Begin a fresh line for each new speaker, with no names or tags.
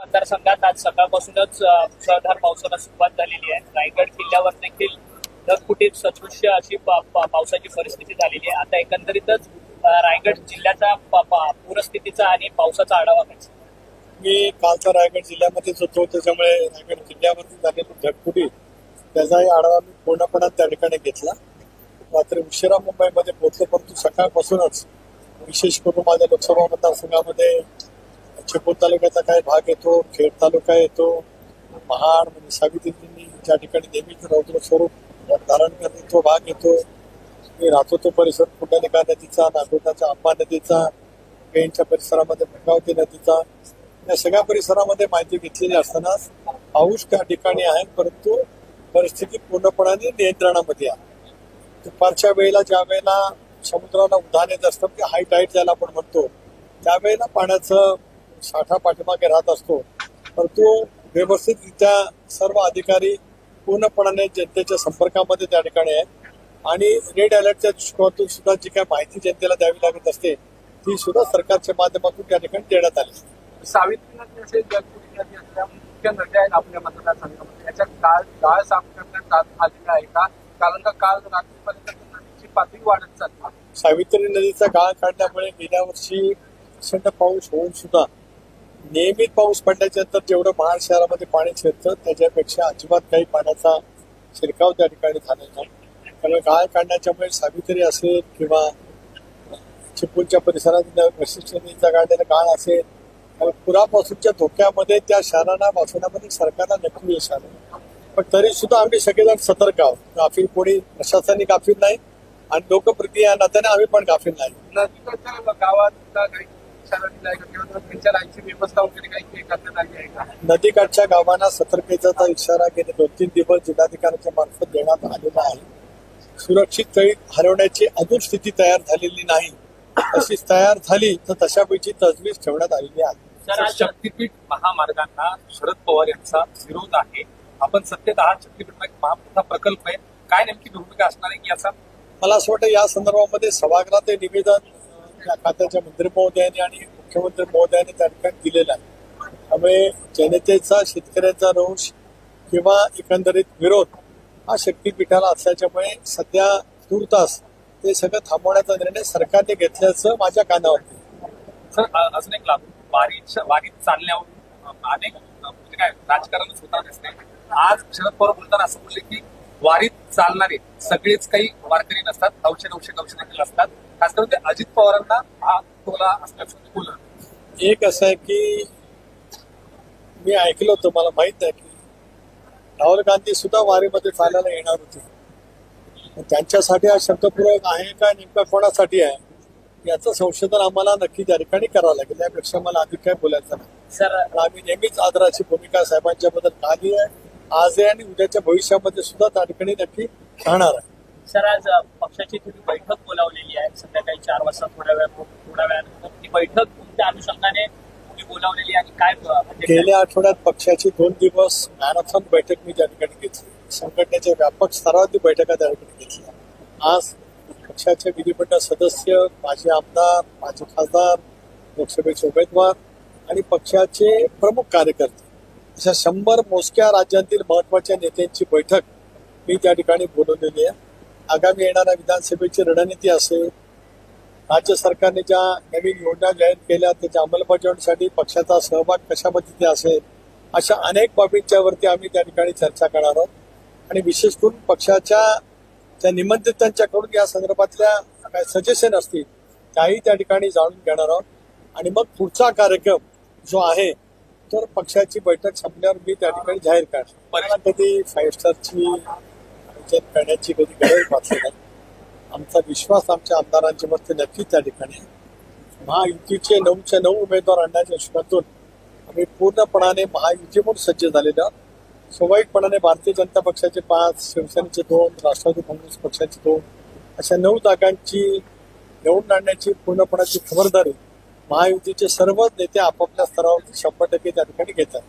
मतदारसंघात आज सकाळपासूनच मुसळधार पावसाला सुरुवात झालेली आहे. रायगड किल्ल्यावर देखील ढगफुटीत सदृश्य अशी पा- पा- पावसाची परिस्थिती झालेली आहे. आता एकंदरीतच रायगड जिल्ह्याचा पूरस्थितीचा आणि पावसाचा आढावा घ्यायचा
मी कालचा रायगड जिल्ह्यामध्येच होतो त्याच्यामुळे रायगड जिल्ह्यावरती झालेली ढगफुटी त्याचाही आढावा मी पूर्णपणे त्या ठिकाणी घेतला. रात्री उशिरा मुंबईमध्ये पोहोचलो परंतु सकाळपासूनच विशेष करून माझ्या लोकसभा मतदारसंघामध्ये चिपळूण तालुक्याचा काही भाग येतो खेड तालुका येतो महाड म्हणजे सावित्रींनी ज्या ठिकाणी नेहमीच रौद्र स्वरूप धारण करणे तो भाग येतो. मी राहतो तो परिसर कुंडलिका नदीचा नागोटाच्या अंबा नदीचा पेणच्या परिसरामध्ये भंगावती नदीचा. या सगळ्या परिसरामध्ये माहिती घेतलेली असताना पाऊस त्या ठिकाणी आहे परंतु परिस्थिती पूर्णपणाने नियंत्रणामध्ये आहे. दुपारच्या वेळेला ज्या वेळेला समुद्राला उधाण येत असतं की हाय टाईट ज्याला आपण म्हणतो त्यावेळेला पाण्याचं साठा पाठीमागे राहत असतो. परंतु व्यवस्थितरित्या सर्व अधिकारी पूर्णपणाने जनतेच्या संपर्कामध्ये त्या ठिकाणी आहेत. आणि रेड अलर्टच्या दृष्टिकोनातून सुद्धा जी काही माहिती जनतेला द्यावी लागत असते ती सुद्धा सरकारच्या माध्यमातून त्या ठिकाणी देण्यात आली.
सावित्री मुख्य नद्या आहेत आपल्या मतदारसंघामध्ये? याच्या काळ साफ करण्यात आलेला आहे का? कारण का काल रात्रीपर्यंत नदीची पातळी वाढत चालली.
सावित्री नदीचा गाळ काढल्यामुळे गेल्या वर्षी प्रचंड पाऊस होऊन सुद्धा नियमित पाऊस पडल्याच्या नंतर जेवढं महाड शहरामध्ये पाणी शिरतं त्याच्यापेक्षा अजिबात काही पाण्याचा शिरकाव त्या ठिकाणी झालेला नाही. त्यामुळे गाळ काढण्याच्यामुळे सावित्री असेल किंवा चिपळूणच्या परिसरात वशिष्ठ काढलेला गाळ असेल त्यामुळे पुरापासूनच्या धोक्यामध्ये त्या शहरांना वाचवण्यामध्ये सरकारला नक्की यश आलं. पण तरी सुद्धा आम्ही सगळेजण सतर्क आहोत. गाफील कोणी प्रशासनाने गाफील नाही आणि लोकप्रति या नात्याने आम्ही पण गाफील नाही. नदीकाठच्या गावांना सतर्कतेचा इशारा गेले दोन तीन दिवस जिल्हाधिकाऱ्यांच्या मार्फत देण्यात आलेला आहे. सुरक्षित तळी हरवण्याची अजून स्थिती तयार झालेली नाही. तशीच तयार झाली तर तशापैकी तजवीज ठेवण्यात आलेली आहे.
शक्तीपीठ महामार्गांना शरद पवार यांचा विरोध आहे. आपण शक्तीपीठ हा एक महामोठा प्रकल्प आहे. काय नेमकी भूमिका असणार आहे की याचा?
मला असं वाटतं या संदर्भामध्ये सभागृहात निवेदन या खात्याच्या मंत्री महोदयाने आणि मुख्यमंत्री महोदयाने त्या ठिकाणी दिलेला आहे. त्यामुळे जनतेचा शेतकऱ्यांचा रोष किंवा एकंदरीत विरोध हा शक्तीपीठाला असल्याच्यामुळे सध्या तूर्तास ते सगळं थांबवण्याचा निर्णय सरकारने घेतल्याचं माझ्या कानावरती
सर अजून एक लाभ. वारीच्या वारीत चालल्यावर अनेक अ, म्हणजे काय राजकारणच होता दिसते आज शरद पवार बोलताना असं बोलले की वारीत चालणारे सगळेच काही वारकरी नसतात नऊशे नऊशे नऊशे देखील असतात. खास करून ते अजित पवारांना हा टोला असल्याचं ते बोललं
एक असं आहे की मी ऐकलं होतं मला माहीत नाही की राहुल गांधी सुद्धा वारीमध्ये चालायला येणार होते. त्यांच्यासाठी हा शब्दपूर्वक आहे का नेमका कोणासाठी आहे याचं संशोधन आम्हाला नक्की त्या ठिकाणी करावं लागेल. यापेक्षा मला अधिक काय बोलायचं नाही. आम्ही नेहमीच आदराची भूमिका साहेबांच्या बद्दल पाहिली आहे. आज आहे आणि उद्याच्या भविष्यामध्ये सुद्धा त्या ठिकाणी नक्की राहणार आहे.
सर आज पक्षाची तुम्ही बैठक बोलावलेली आहे. संध्याकाळी चार वाजता थोड्या वेळ थोड्या वेळानंतर ती बैठक कोणत्या अनुषंगाने तुम्ही बोलावलेली आणि काय म्हणजे काय?
गेल्या आठवड्यात पक्षाची दोन दिवस मॅरेथॉन बैठक मी त्या ठिकाणी घेतली. संघटनेच्या व्यापक स्तरावरती बैठका त्या ठिकाणी घेतल्या आज पक्षाचे विधिमंडळ सदस्य माजी आमदार माजी खासदार लोकसभेचे उमेदवार आणि पक्षाचे प्रमुख कार्यकर्ते अशा शंभर मोजक्या राज्यातील महत्त्वाच्या नेत्यांची बैठक मी त्या ठिकाणी बोलवलेली आहे. आगामी येणाऱ्या विधानसभेची रणनीती असेल राज्य सरकारने ज्या नवीन योजना जाहीर केल्या त्याच्या अंमलबजावणीसाठी पक्षाचा सहभाग कशा पद्धतीने असेल अशा अनेक बाबींच्या वरती आम्ही त्या ठिकाणी चर्चा करणार आहोत. आणि विशेष करून पक्षाच्या ज्या निमंत्रितांच्याकडून या संदर्भातल्या काय सजेशन असतील त्याही त्या ठिकाणी जाणून घेणार आहोत. आणि मग पुढचा कार्यक्रम जो आहे तर पक्षाची बैठक संपल्यावर मी त्या ठिकाणी जाहीर करणार. मला कधी फाईव्ह स्टारची आयोजन करण्याची कधी गरज भासली नाही. आमचा विश्वास आमच्या आमदारांच्या वरती नक्कीच त्या ठिकाणी. महायुतीचे नऊच्या नऊ उमेदवार आणण्याच्या हिशोबातून आम्ही पूर्णपणाने महायुती म्हणून सज्ज झालेलो आहोत. स्वाभाविकपणाने भारतीय जनता पक्षाचे पाच शिवसेनेचे दोन राष्ट्रवादी काँग्रेस पक्षाचे दोन अशा नऊ जागांची निवडून आणण्याची पूर्णपणाची खबरदारी महायुतीचे सर्वच नेते आपापल्या स्तरावर शंभर टक्के त्या ठिकाणी घेतात.